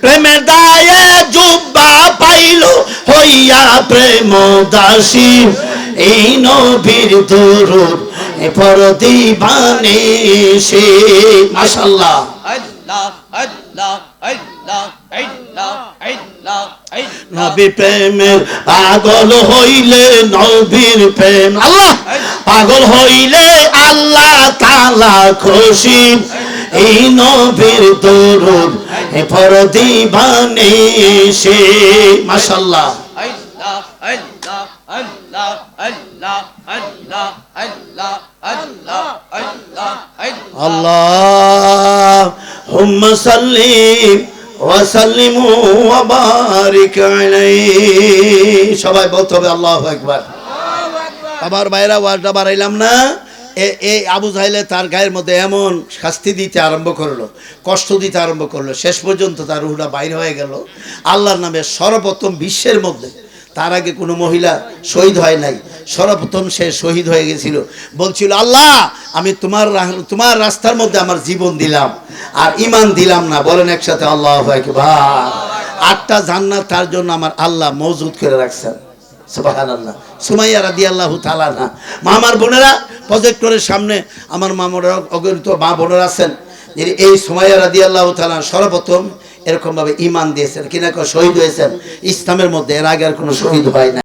প্রেমের দায়ে জুব্বা পাইল হইয়া প্রেম দাসী। এই নবীর দুরূপ এ পর দিবানে সে মাশাল্লাহ নবী প্রেমের পাগল হইলে নবীর প্রেম। আল্লাহ! পাগল হইলে আল্লাহ তালা খুশি। এই নবীর দরুদ সে আল্লাহ হুম সবাই বলতে হবে আল্লাহ একবার আবার বাইরা ওয়ার্ডটা বাড়াইলাম না। এই আবু জাহেলে তার গায়ের মধ্যে এমন শাস্তি দিতে আরম্ভ করল, কষ্ট দিতে আরম্ভ করল, শেষ পর্যন্ত তার রুহটা বাইর হয়ে গেল। আল্লাহর নামে সর্বপ্রথম বিশ্বের মধ্যে, তার আগে কোনো মহিলা শহীদ হয় নাই, সর্বপ্রথম সে শহীদ হয়ে গেছিল। বলছিল, আল্লাহ, আমি তোমার তোমার রাস্তার মধ্যে আমার জীবন দিলাম, আর ইমান দিলাম না। বলেন একসাথে, আল্লাহ ভাই আটটা জান্নাত তার জন্য আমার আল্লাহ মজুদ করে রাখছেন। সুবহানাল্লাহ। সুমাইয়া আল্লাহ তাআলা না মা, আমার বোনেরা প্রজেক্টরের সামনে আমার মামরা, অগণিত মা বোনেরা আছেন, যিনি এই সময় রাজি আল্লাহ তালা সর্বপ্রথম এরকমভাবে ইমান দিয়েছেন। কিনা কেউ শহীদ হয়েছেন? ইসলামের মধ্যে এর আগে আর কোনো শহীদ হয় না